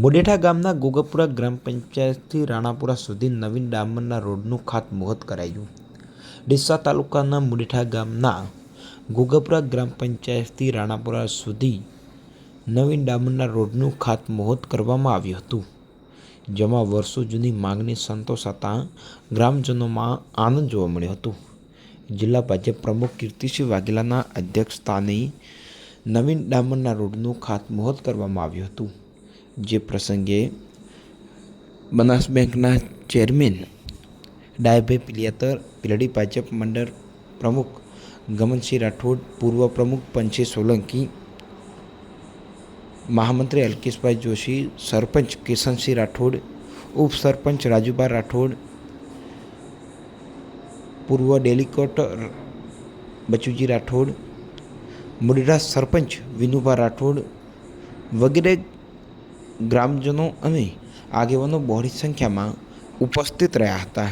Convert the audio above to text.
મુડેઠા ગામના ગોગપુરા ગ્રામ પંચાયતથી રાણાપુરા સુધી નવીન ડામરના રોડનું ખાતમુહૂર્ત કરાયું. ડીસા તાલુકાના મુડેઠા ગામના ગોગપુરા ગ્રામ પંચાયતથી રાણાપુરા સુધી નવીન ડામરના રોડનું ખાતમુહૂર્ત કરવામાં આવ્યું હતું. જેમાં વર્ષો જૂની માંગણી સંતોષાતા ગ્રામજનોમાં આનંદ જોવા મળ્યો હતો. જિલ્લા ભાજપ પ્રમુખ કીર્તિસિંહ વાઘેલાના અધ્યક્ષસ્થાને નવીન ડામરના રોડનું ખાતમુહૂર્ત કરવામાં આવ્યું હતું. જે પ્રસંગે બનાસ બેંકના ચેરમેન ડાયભાઈ પિલિયાતર પીલડી ભાજપ મંડળ પ્રમુખ ગમનસિંહ રાઠોડ પૂર્વ પ્રમુખ પંછી સોલંકી મહામંત્રી અલ્કેશભાઈ જોશી સરપંચ કિશનસિંહ રાઠોડ ઉપસરપંચ રાજુભા રાઠોડ પૂર્વ ડેલિકોટ બચુજી રાઠોડ મુડેરા સરપંચ વિનુભા રાઠોડ વગેરે ગ્રામજનો અને આગેવાનો બહોળી સંખ્યામાં ઉપસ્થિત રહ્યા હતા.